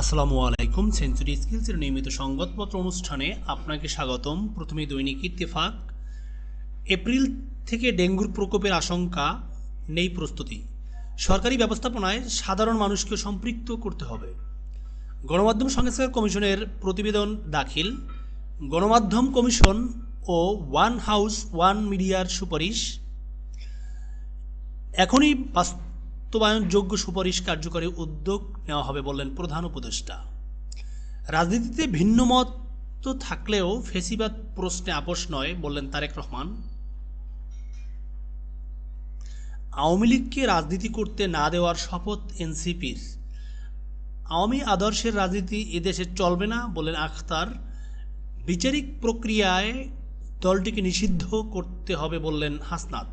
আসসালামু আলাইকুম। সেঞ্চুরি স্কিলসের নিয়মিত সংবাদপত্র অনুষ্ঠানে আপনাকে স্বাগতম। প্রথমে দৈনিক ইত্তেফাক। এপ্রিল থেকে ডেঙ্গুর প্রকোপের আশঙ্কা, নেই প্রস্তুতি। সরকারি ব্যবস্থাপনায় সাধারণ মানুষকে সম্পৃক্ত করতে হবে। গণমাধ্যম সংস্কার কমিশনের প্রতিবেদন দাখিল। গণমাধ্যম কমিশন ও ওয়ান হাউস, ওয়ান মিডিয়ার সুপারিশ। এখনই বাস্তবায়নযোগ্য সুপারিশ কার্যকরী উদ্যোগ নেওয়া হবে বললেন প্রধান উপদেষ্টা। রাজনীতিতে ভিন্ন মত তো থাকলেও ফেসিবাদ প্রশ্নে আপোষ নয় বললেন তারেক রহমান। আওয়ামী লীগকে রাজনীতি করতে না দেওয়ার শপথ এনসিপির। আওয়ামী আদর্শের রাজনীতি এদেশে চলবে না বলেন আখতার। বিচারিক প্রক্রিয়ায় দলটিকে নিষিদ্ধ করতে হবে বললেন হাসনাত।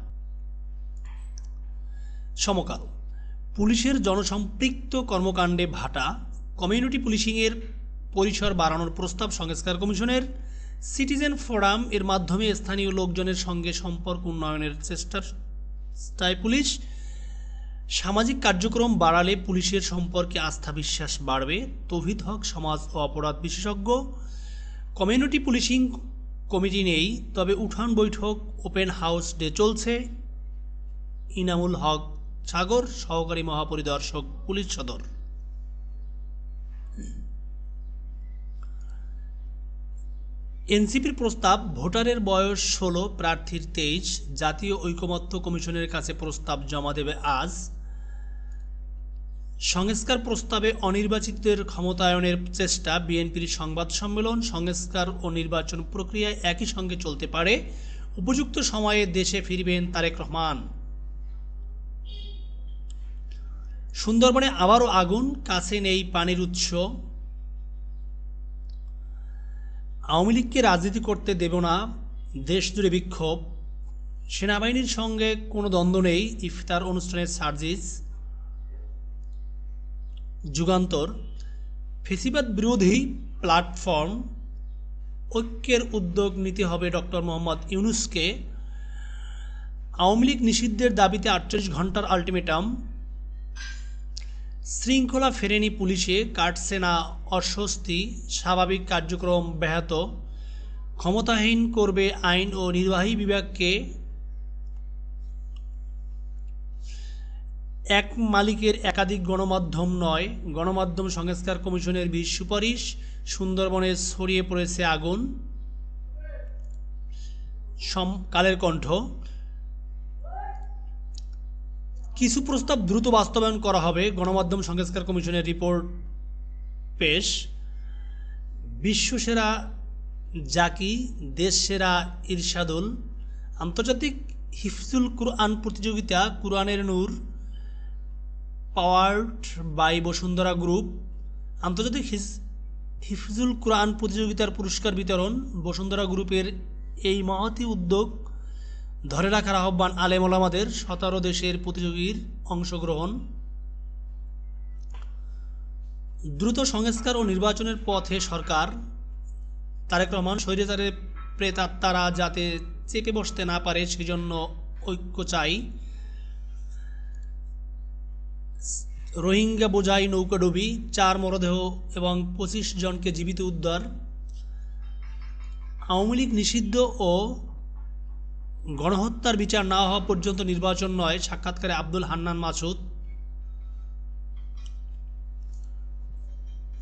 সমকাল। পুলিশের জনসম্পৃক্ত কর্মকাণ্ডে ভাটা, কমিউনিটি পুলিশিংয়ের পরিসর বাড়ানোর প্রস্তাব সংস্কার কমিশনের, সিটিজেন ফোরাম এর মাধ্যমে স্থানীয় লোকজনের সঙ্গে সম্পর্ক উন্নয়নের চেষ্টায় পুলিশ, সামাজিক কার্যক্রম বাড়ালে পুলিশের সম্পর্কে আস্থা বিশ্বাস বাড়বে, তৌহিদ হক, সমাজ ও অপরাধ বিশেষজ্ঞ, কমিউনিটি পুলিশিং কমিটি নেই, তবে উঠান বৈঠক ওপেন হাউস ডে চলছে, ইনামুল হক সাগর সহকারী মহাপরিদর্শক, পুলিশ সদর। এনসিপির প্রস্তাব, ভোটারের বয়স ষোলো, প্রার্থীর তেইশ, জাতীয় ঐকমত্য কমিশনের কাছে প্রস্তাব জমা দেবে আজ। সংস্কার প্রস্তাবে অনির্বাচিতদের ক্ষমতায়নের চেষ্টা, বিএনপির সংবাদ সম্মেলন, সংস্কার ও নির্বাচন প্রক্রিয়ায় একই সঙ্গে চলতে পারে। উপযুক্ত সময়ে দেশে ফিরবেন তারেক রহমান। সুন্দরবনে আবারও আগুন, কাছে নেই পানির উৎস। আওয়ামী লীগকে রাজনীতি করতে দেব না দেশ জুড়ে বিক্ষোভ। সেনাবাহিনীর সঙ্গে কোনো দ্বন্দ্ব নেই, ইফতার অনুষ্ঠানের সার্জিস। যুগান্তর, ফেসিবাদ বিরোধী প্ল্যাটফর্ম, ঐক্যের উদ্যোগ নিতে হবে ডক্টর মোহাম্মদ ইউনুসকে। আওয়ামী লীগ নিষিদ্ধের দাবিতে আটচল্লিশ ঘণ্টার আলটিমেটাম। শৃঙ্খলা ফেরেনি পুলিশে কাটছে না অস্বস্তি, স্বাভাবিক কার্যক্রম ব্যাহত। ক্ষমতাহীন করবে আইন ও নির্বাহী বিভাগকে এক মালিকের একাধিক গণমাধ্যম নয়, গণমাধ্যম সংস্কার কমিশনের বিশ সুপারিশ, সুন্দরবনে ছড়িয়ে পড়েছে আগুন। কালের কণ্ঠ। কিছু প্রস্তাব দ্রুত বাস্তবায়ন করা হবে। গণমাধ্যম সংস্কার কমিশনের রিপোর্ট পেশ। বিশ্বসেরা জাকি দেশ সেরা ইরশাদুল, আন্তর্জাতিক হিফজুল কুরআন প্রতিযোগিতা, কুরআনের নূর, পাওয়ার্ড বাই বসুন্ধরা গ্রুপ, আন্তর্জাতিক হিফজুল কুরআন প্রতিযোগিতার পুরস্কার বিতরণ, বসুন্ধরা গ্রুপের এই মহতি উদ্যোগ ধরে রাখার আহ্বান আলেম ওলামাদের সতেরো দেশের প্রতিযোগীর অংশগ্রহণ। দ্রুত সংস্কার ও নির্বাচনের পথে সরকার, তারেক রহমান স্বৈরাচারের প্রেতাত্মারা যাতে চেপে বসতে না পারে সেজন্য ঐক্য চাই। রোহিঙ্গা বোঝাই নৌকাডুবি চার মরদেহ এবং পঁচিশ জনকে জীবিত উদ্ধার। আওয়ামী লীগ নিষিদ্ধ ও গণহত্যার বিচার না হওয়া পর্যন্ত নির্বাচন নয়, সাক্ষাৎকারে আব্দুল হান্নান মাসুদ।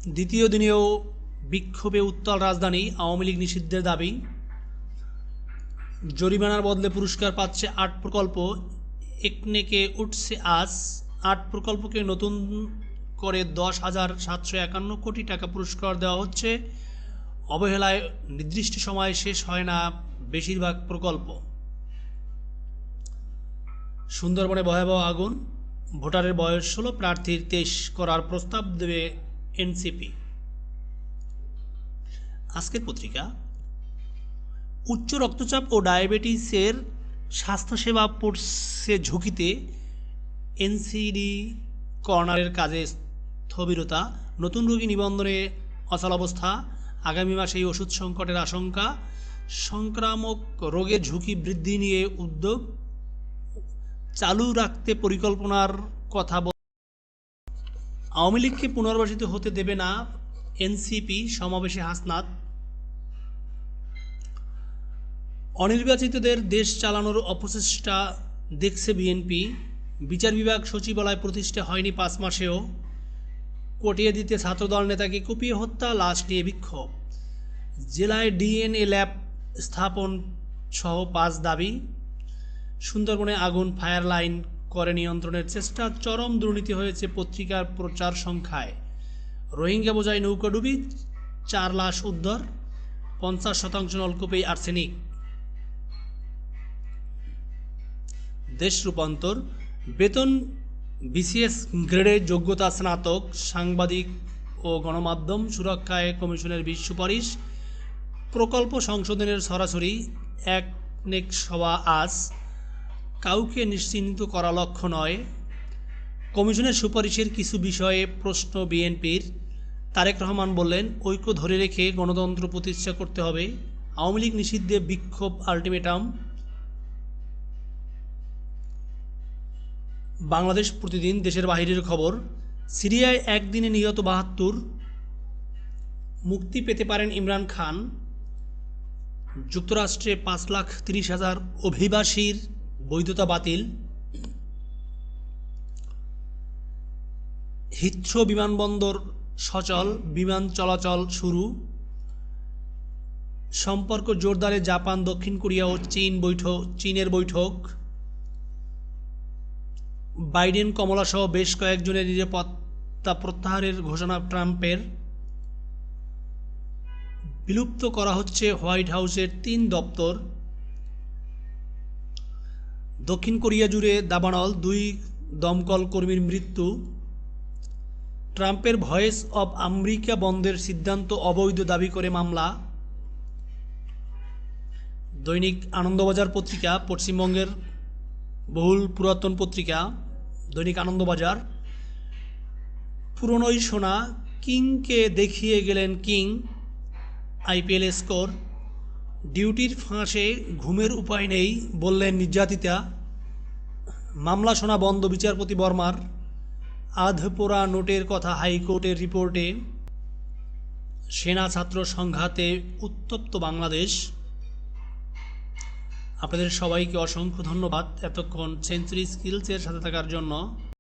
দ্বিতীয় দিনেও বিক্ষোভে উত্তাল রাজধানী, আওয়ামী লীগ নিষিদ্ধের দাবি। জরিমানার বদলে পুরস্কার পাচ্ছে আট প্রকল্প। একনেকে উঠছে আজ। আট প্রকল্পকে নতুন করে দশ হাজার সাতশো একান্ন কোটি টাকা পুরস্কার দেওয়া হচ্ছে। অবহেলায় নির্দিষ্ট সময়ে শেষ হয় না বেশিরভাগ প্রকল্প। সুন্দরবনে ভয়াবহ আগুন। ভোটারের বয়স ষোলো, প্রার্থীর তেইশ করার প্রস্তাব দেবে এনসিপি। আজকের পত্রিকা, উচ্চ রক্তচাপ ও ডায়াবেটিসের স্বাস্থ্যসেবা পড়ছে ঝুঁকিতে এনসিডি কর্নারের কাজে স্থবিরতা, নতুন রোগী নিবন্ধনে অচলাবস্থা আগামী মাসে ওষুধ সংকটের আশঙ্কা, সংক্রামক রোগের ঝুঁকি বৃদ্ধি নিয়ে উদ্যোগ চালু রাখতে পরিকল্পনার কথা আওয়ামী লীগকে পুনর্বাসিত হতে দেবে না এনসিপি, সমাবেশে হাসনাত। অনির্বাচিতদের দেশ চালানোর অপচেষ্টা দেখছে বিএনপি। বিচার বিভাগ সচিবালয় প্রতিষ্ঠা হয়নি পাঁচ মাসেও। কটিয়ে দিতে ছাত্রদল নেতাকে কুপিয়ে হত্যা, লাশ নিয়ে বিক্ষোভ। জেলায় ডিএনএ ল্যাব স্থাপন সহ পাঁচ দাবি। সুন্দরবনে আগুন, ফায়ার লাইন করে নিয়ন্ত্রণের চেষ্টা, চরম দুর্নীতি হয়েছে পত্রিকার প্রচার সংখ্যায়। রোহিঙ্গা বোঝাই নৌকাডুবি চার লাশ উদ্ধার, পঞ্চাশ শতাংশ নলকূপেই আর্সেনিক। দেশ রূপান্তর, বেতন, বিসিএস গ্রেডে যোগ্যতা স্নাতক, সাংবাদিক ও গণমাধ্যম সুরক্ষায় কমিশনের বিশ সুপারিশ। প্রকল্প সংশোধনের সরাসরি এক নেক সভা আজ। কাউকে নিশ্চিন্ত করা লক্ষ্য নয়। কমিশনের সুপারিশের কিছু বিষয়ে প্রশ্ন বিএনপির। তারেক রহমান বললেন, ঐক্য ধরে রেখে গণতন্ত্র প্রতিষ্ঠা করতে হবে। আওয়ামী লীগ নিষিদ্ধে বিক্ষোভ আলটিমেটাম। বাংলাদেশ প্রতিদিন দেশের বাহিরের খবর, সিরিয়ায় একদিনে নিহত বাহাত্তর। মুক্তি পেতে পারেন ইমরান খান। যুক্তরাষ্ট্রে পাঁচ লাখ তিরিশ হাজার অভিবাসীর বৈধতা বাতিল, হিথ্রো বিমানবন্দর সচল, বিমান চলাচল শুরু, সম্পর্ক জোরদারে জাপান, দক্ষিণ কোরিয়া ও চীন বৈঠক, চীনের বৈঠক, বাইডেন কমলা সহ বেশ কয়েকজনের নিরাপত্তা প্রত্যাহারের ঘোষণা ট্রাম্পের। বিলুপ্ত করা হচ্ছে হোয়াইট হাউসের তিন দপ্তর। দক্ষিণ কোরিয়া জুড়ে দাবানল দুই দমকল কর্মীর মৃত্যু। ট্রাম্পের ভয়েস অব আমেরিকা বন্ধের সিদ্ধান্ত অবৈধ দাবি করে মামলা। দৈনিক আনন্দবাজার পত্রিকা, পশ্চিমবঙ্গের বহুল পুরাতন পত্রিকা, দৈনিক আনন্দবাজার। পুরনোই সোনা কিংকে দেখিয়ে গেলেন কিং আইপিএল স্কোর। ডিউটির ফাঁসে ঘুমের উপায় নেই বললেন নির্যাতিতা। মামলা শোনা বন্ধ, বিচারপতি বর্মার। আধপোড়া নোটের কথা হাইকোর্টের রিপোর্টে। সেনা ছাত্র সংঘাতে উত্তপ্ত বাংলাদেশ। আপনাদের সবাইকে অসংখ্য ধন্যবাদ এতক্ষণ সেঞ্চুরি স্কিলসের সাথে থাকার জন্য।